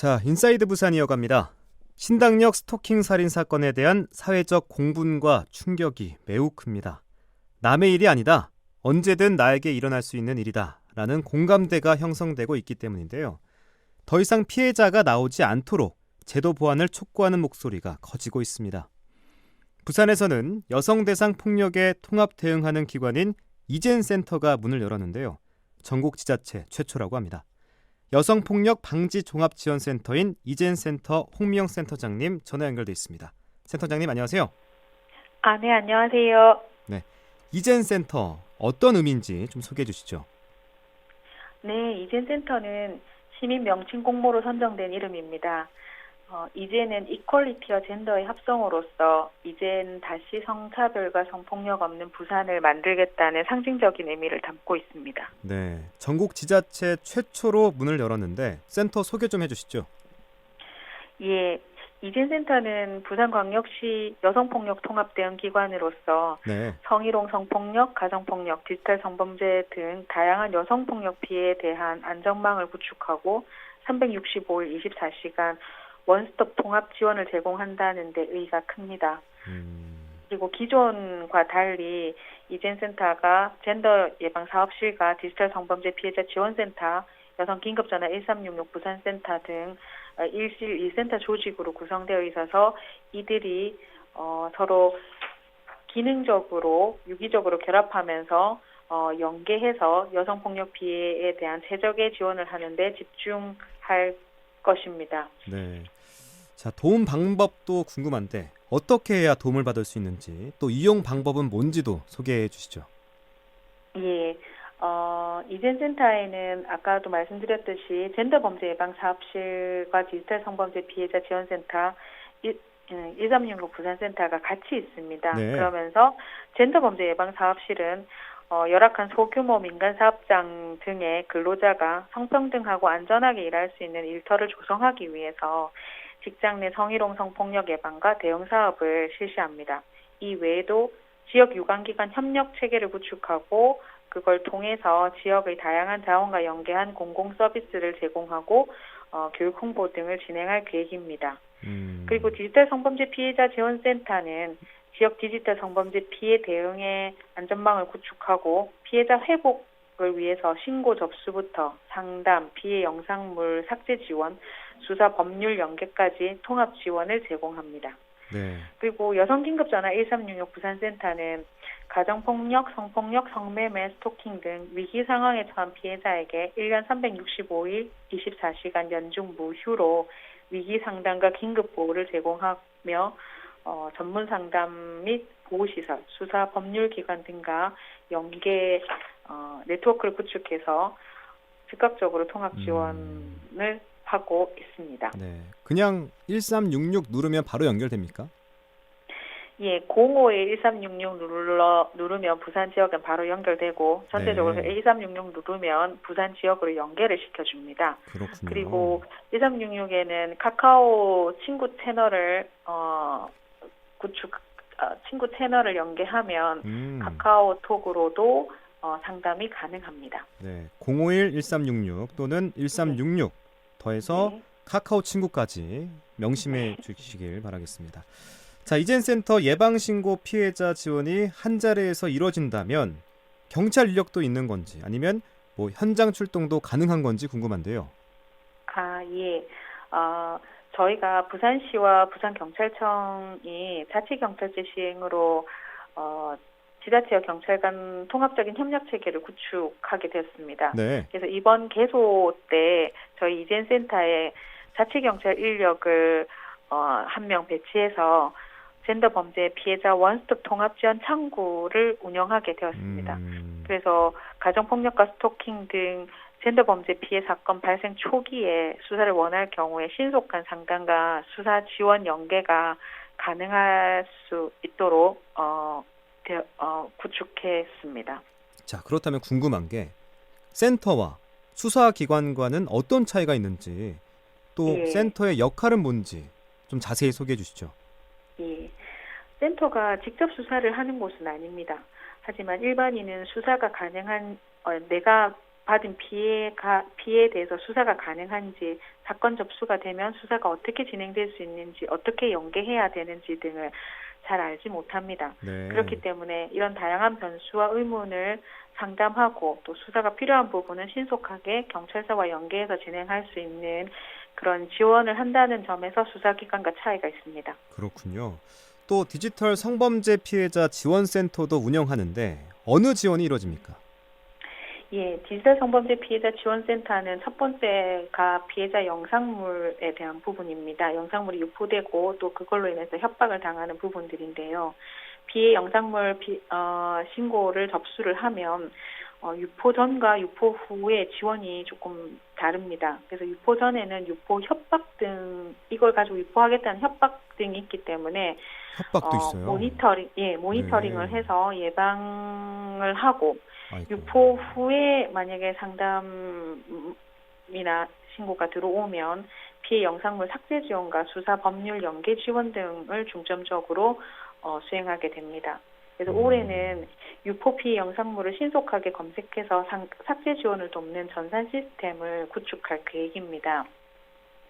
자, 인사이드 부산 이어갑니다. 신당역 스토킹 살인 사건에 대한 사회적 공분과 충격이 매우 큽니다. 남의 일이 아니다. 언제든 나에게 일어날 수 있는 일이다. 라는 공감대가 형성되고 있기 때문인데요. 더 이상 피해자가 나오지 않도록 제도 보완을 촉구하는 목소리가 커지고 있습니다. 부산에서는 여성 대상 폭력에 통합 대응하는 기관인 이젠 센터가 문을 열었는데요. 전국 지자체 최초라고 합니다. 여성폭력 방지 종합지원센터인 이젠센터 홍미영 센터장님 전화 연결돼 있습니다. 센터장님 안녕하세요. 아, 네, 안녕하세요. 이젠센터 어떤 의미인지 좀 소개해 주시죠. 네, 이젠센터는 시민 명칭 공모로 선정된 이름입니다. 어, 이제는 이퀄리티와 젠더의 합성으로서 이젠 다시 성차별과 성폭력 없는 부산을 만들겠다는 상징적인 의미를 담고 있습니다. 네, 전국 지자체 최초로 문을 열었는데 센터 소개 좀 해주시죠. 예, 이젠센터는 부산광역시 여성폭력 통합 대응 기관으로서 네, 성희롱 성폭력, 가정폭력, 디지털 성범죄 등 다양한 여성폭력 피해에 대한 안전망을 구축하고 365일 24시간 원스톱 통합 지원을 제공한다는 데 의의가 큽니다. 음, 그리고 기존과 달리 이젠 센터가 젠더 예방 사업실과 디지털 성범죄 피해자 지원센터, 여성 긴급전화 1366 부산센터 등 어, 일실 1센터 조직으로 구성되어 있어서 이들이 어, 서로 기능적으로 유기적으로 결합하면서 어, 연계해서 여성 폭력 피해에 대한 최적의 지원을 하는데 집중할 것입니다. 네. 자, 도움 방법도 궁금한데 어떻게 해야 도움을 받을 수 있는지 또 이용 방법은 뭔지도 소개해 주시죠. 예. 어, 이젠센터에는 아까도 말씀드렸듯이 젠더 범죄 예방 사업실과 디지털 성범죄 피해자 지원센터 1366 부산센터가 같이 있습니다. 네. 그러면서 젠더 범죄 예방 사업실은 어, 열악한 소규모 민간 사업장 등의 근로자가 성평등하고 안전하게 일할 수 있는 일터를 조성하기 위해서 직장 내 성희롱 성폭력 예방과 대응 사업을 실시합니다. 이 외에도 지역 유관기관 협력 체계를 구축하고 그걸 통해서 지역의 다양한 자원과 연계한 공공 서비스를 제공하고 어, 교육 홍보 등을 진행할 계획입니다. 음, 그리고 디지털 성범죄 피해자 지원센터는 지역 디지털 성범죄 피해 대응의 안전망을 구축하고 피해자 회복 을 위해서 신고 접수부터 상담, 피해 영상물 삭제 지원, 수사 법률 연계까지 통합 지원을 제공합니다. 네, 그리고 여성 긴급 전화 1366 부산센터는 가정폭력, 성폭력, 성매매, 스토킹 등 위기 상황에 처한 피해자에게 1년 365일 24시간 연중 무휴로 위기 상담과 긴급 보호를 제공하며 어, 전문 상담 및 보호시설, 수사 법률기관 등과 연계 어, 네트워크를 구축해서 즉각적으로 통합 지원을 하고 있습니다. 네. 그냥 1366 누르면 바로 연결됩니까? 예, 051 1366 눌러 누르면 부산 지역은 바로 연결되고 전체적으로 네. 1366 누르면 부산 지역으로 연결을 시켜 줍니다. 그렇군요. 그리고 1366에는 카카오 친구 채널을 어 구축 어, 친구 채널을 연계하면 음, 카카오톡으로도 어, 상담이 가능합니다. 네. 051 1366 또는 1366 더해서 네. 카카오 친구까지 명심해 주시길 바라겠습니다. 자, 이젠센터 예방신고 피해자 지원이 한 자리에서 이루어진다면 경찰 인력도 있는 건지 아니면 뭐 현장 출동도 가능한 건지 궁금한데요. 아, 예. 어, 저희가 부산시와 부산경찰청이 자치경찰제 시행으로 어, 지자체와 경찰 간 통합적인 협력 체계를 구축하게 되었습니다. 네. 그래서 이번 개소 때 저희 이젠 센터에 자치 경찰 인력을 어, 한 명 배치해서 젠더 범죄 피해자 원스톱 통합 지원 창구를 운영하게 되었습니다. 음, 그래서 가정 폭력과 스토킹 등 젠더 범죄 피해 사건 발생 초기에 수사를 원할 경우에 신속한 상담과 수사 지원 연계가 가능할 수 있도록 어, 되- 어, 구축했습니다. 자, 그렇다면 궁금한 게 센터와 수사 기관과는 어떤 차이가 있는지 또 예. 센터의 역할은 뭔지 좀 자세히 소개해 주시죠. 예. 센터가 직접 수사를 하는 곳은 아닙니다. 하지만 일반인은 수사가 가능한 어, 내가 받은 피해가 피해에 대해서 수사가 가능한지 사건 접수가 되면 수사가 어떻게 진행될 수 있는지 어떻게 연계해야 되는지 등을 잘 알지 못합니다. 네. 그렇기 때문에 이런 다양한 변수와 의문을 상담하고 또 수사가 필요한 부분은 신속하게 경찰서와 연계해서 진행할 수 있는 그런 지원을 한다는 점에서 수사기관과 차이가 있습니다. 그렇군요. 또 디지털 성범죄 피해자 지원센터도 운영하는데 어느 지원이 이루어집니까? 예, 디지털 성범죄 피해자 지원센터는 첫 번째가 피해자 영상물에 대한 부분입니다. 영상물이 유포되고 또 그걸로 인해서 협박을 당하는 부분들인데요. 피해 영상물 비- 어, 신고를 접수를 하면 어, 유포 전과 유포 후의 지원이 조금 다릅니다. 그래서 유포 전에는 유포 협박 등 이걸 가지고 유포하겠다는 협박 등이 있기 때문에 협박도 어, 있어요. 모니터링 예 모니터링을 네. 해서 예방을 하고 아이고. 유포 후에 만약에 상담이나 신고가 들어오면 피해 영상물 삭제 지원과 수사 법률 연계 지원 등을 중점적으로 어, 수행하게 됩니다. 그래서 음. 올해는 유포 피해 영상물을 신속하게 검색해서 상- 삭제 지원을 돕는 전산 시스템을 구축할 계획입니다.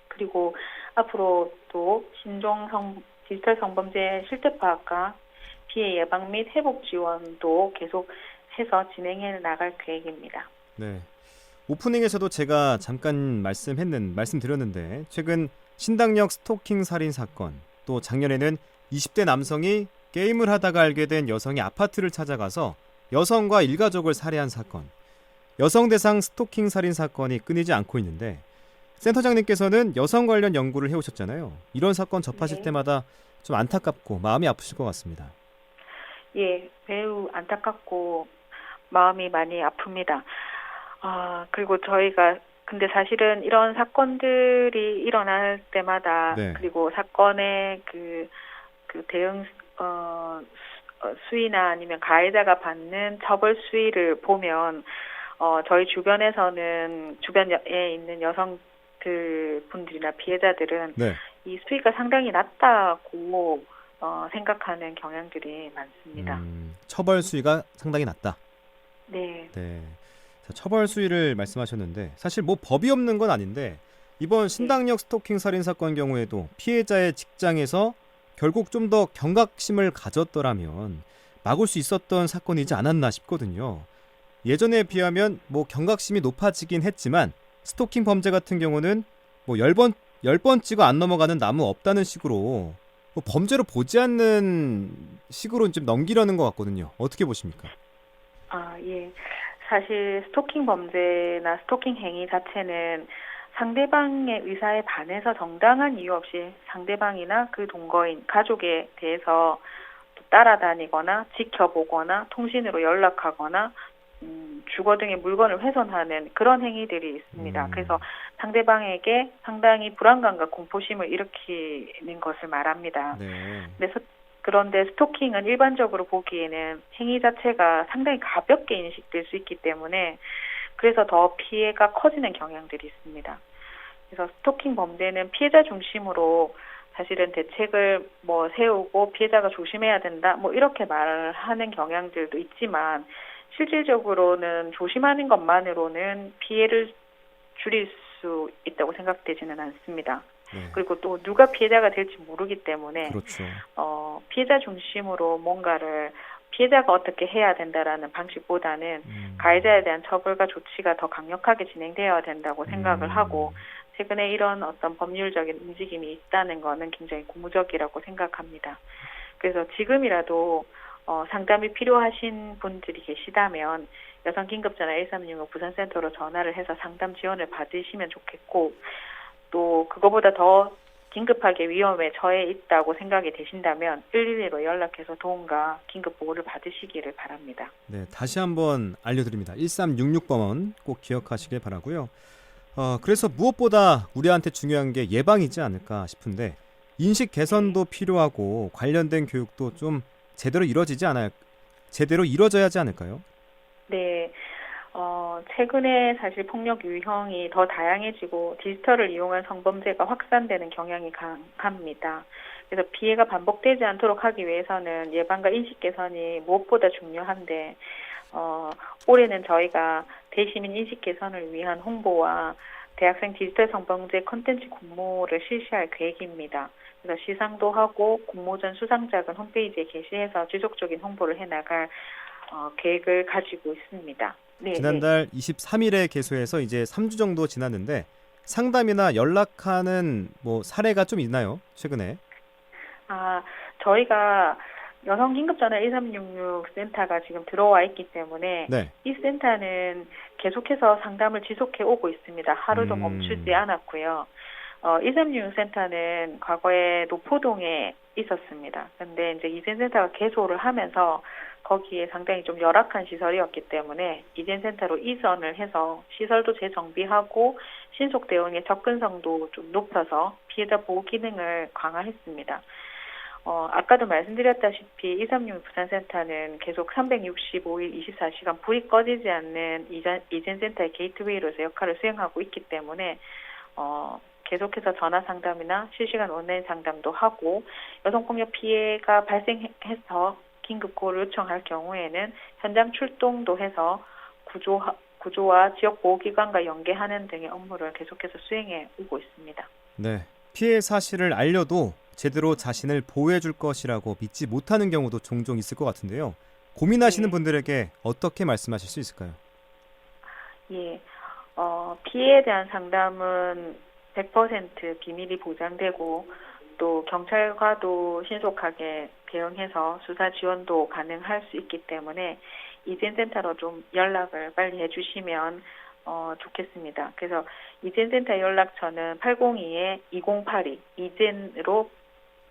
그리고 앞으로 또 신종 성, 디지털 성범죄 실태 파악과 피해 예방 및 회복 지원도 계속 해서 진행해 나갈 계획입니다. 네. 오프닝에서도 제가 잠깐 말씀했는 말씀드렸는데 최근 신당역 스토킹 살인 사건 또 작년에는 20대 남성이 게임을 하다가 알게 된 여성이 아파트를 찾아가서 여성과 일가족을 살해한 사건 여성 대상 스토킹 살인 사건이 끊이지 않고 있는데 센터장님께서는 여성 관련 연구를 해오셨잖아요. 이런 사건 접하실 네. 때마다 좀 안타깝고 마음이 아프실 것 같습니다. 예, 매우 안타깝고 마음이 많이 아픕니다. 아, 그리고 저희가 근데 사실은 이런 사건들이 일어날 때마다 네. 그리고 사건의 그, 그 대응 어, 수- 어, 수위나 아니면 가해자가 받는 처벌 수위를 보면 어, 저희 주변에서는 주변에 있는 여성들 분들이나 피해자들은 네. 이 수위가 상당히 낮다고 어, 생각하는 경향들이 많습니다. 음, 처벌 수위가 상당히 낮다. 네, 네. 자, 처벌 수위를 말씀하셨는데 사실 뭐 법이 없는 건 아닌데 이번 신당역 스토킹 살인 사건 경우에도 피해자의 직장에서 결국 좀 더 경각심을 가졌더라면 막을 수 있었던 사건이지 않았나 싶거든요. 예전에 비하면 뭐 경각심이 높아지긴 했지만 스토킹 범죄 같은 경우는 뭐 10번 10번 찍어 안 넘어가는 나무 없다는 식으로 뭐 범죄로 보지 않는 식으로 좀 넘기려는 것 같거든요. 어떻게 보십니까? 아, 예. 사실 스토킹 범죄나 스토킹 행위 자체는 상대방의 의사에 반해서 정당한 이유 없이 상대방이나 그 동거인, 가족에 대해서 또 따라다니거나 지켜보거나 통신으로 연락하거나 음, 주거 등의 물건을 훼손하는 그런 행위들이 있습니다. 음. 그래서 상대방에게 상당히 불안감과 공포심을 일으키는 것을 말합니다. 네. 근데 스- 그런데 스토킹은 일반적으로 보기에는 행위 자체가 상당히 가볍게 인식될 수 있기 때문에 그래서 더 피해가 커지는 경향들이 있습니다. 그래서 스토킹 범죄는 피해자 중심으로 사실은 대책을 뭐 세우고 피해자가 조심해야 된다 뭐 이렇게 말하는 경향들도 있지만 실질적으로는 조심하는 것만으로는 피해를 줄일 수 있다고 생각되지는 않습니다. 네. 그리고 또 누가 피해자가 될지 모르기 때문에 그렇죠. 어, 피해자 중심으로 뭔가를 피해자가 어떻게 해야 된다라는 방식보다는 음. 가해자에 대한 처벌과 조치가 더 강력하게 진행되어야 된다고 생각을 음. 하고 최근에 이런 어떤 법률적인 움직임이 있다는 거는 굉장히 고무적이라고 생각합니다. 그래서 지금이라도 어, 상담이 필요하신 분들이 계시다면 여성 긴급전화 1365 부산센터로 전화를 해서 상담 지원을 받으시면 좋겠고 또 그거보다 더 긴급하게 위험에 처해 있다고 생각이 되신다면 112로 연락해서 도움과 긴급 보호를 받으시기를 바랍니다. 네, 다시 한번 알려드립니다. 1366번은 꼭 기억하시길 바라고요. 어, 그래서 무엇보다 우리한테 중요한 게 예방이지 않을까 싶은데 인식 개선도 필요하고 관련된 교육도 좀 제대로 이루어지지 않아요. 제대로 이루어져야 하지 않을까요? 네. 어, 최근에 사실 폭력 유형이 더 다양해지고 디지털을 이용한 성범죄가 확산되는 경향이 강합니다. 그래서 피해가 반복되지 않도록 하기 위해서는 예방과 인식 개선이 무엇보다 중요한데 어, 올해는 저희가 대시민 인식 개선을 위한 홍보와 대학생 디지털 성범죄 컨텐츠 공모를 실시할 계획입니다. 그래서 시상도 하고 공모전 수상작은 홈페이지에 게시해서 지속적인 홍보를 해나갈 어, 계획을 가지고 있습니다. 네, 네. 지난달 23일에 개소해서 이제 3주 정도 지났는데 상담이나 연락하는 뭐 사례가 좀 있나요? 최근에? 아, 저희가 여성 긴급 전화 1366 센터가 지금 들어와 있기 때문에 네. 이 센터는 계속해서 상담을 지속해 오고 있습니다. 하루도 음. 멈추지 않았고요. 어, 1366 센터는 과거에 노포동에 있었습니다. 근데 이제 이젠 센터가 개소를 하면서 거기에 상당히 좀 열악한 시설이었기 때문에 이젠 센터로 이전을 해서 시설도 재정비하고 신속 대응의 접근성도 좀 높여서 피해자 보호 기능을 강화했습니다. 어, 아까도 말씀드렸다시피 236 부산센터는 계속 365일 24시간 불이 꺼지지 않는 이전, 이젠센터의 게이트웨이로서 역할을 수행하고 있기 때문에 어, 계속해서 전화 상담이나 실시간 온라인 상담도 하고 여성폭력 피해가 발생해서 긴급구호를 요청할 경우에는 현장 출동도 해서 구조, 구조와 지역 보호기관과 연계하는 등의 업무를 계속해서 수행해 오고 있습니다. 네. 피해 사실을 알려도 제대로 자신을 보호해 줄 것이라고 믿지 못하는 경우도 종종 있을 것 같은데요. 고민하시는 네. 분들에게 어떻게 말씀하실 수 있을까요? 예, 어, 피해에 대한 상담은 100% 비밀이 보장되고 또 경찰과도 신속하게 대응해서 수사 지원도 가능할 수 있기 때문에 이젠센터로 좀 연락을 빨리 해주시면 어, 좋겠습니다. 그래서 이젠센터 연락처는 802-2082 이젠으로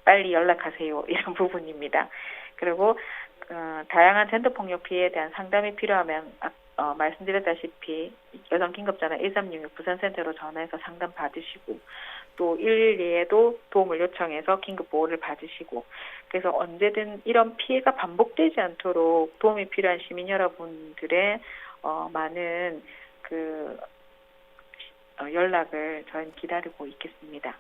빨리 연락하세요 이런 부분입니다. 그리고 어, 다양한 젠더 폭력 피해에 대한 상담이 필요하면 아, 어, 말씀드렸다시피 여성 긴급전화 1366 부산센터로 전화해서 상담 받으시고 또 112에도 도움을 요청해서 긴급 보호를 받으시고 그래서 언제든 이런 피해가 반복되지 않도록 도움이 필요한 시민 여러분들의 어, 많은 그 어, 연락을 저희는 기다리고 있겠습니다.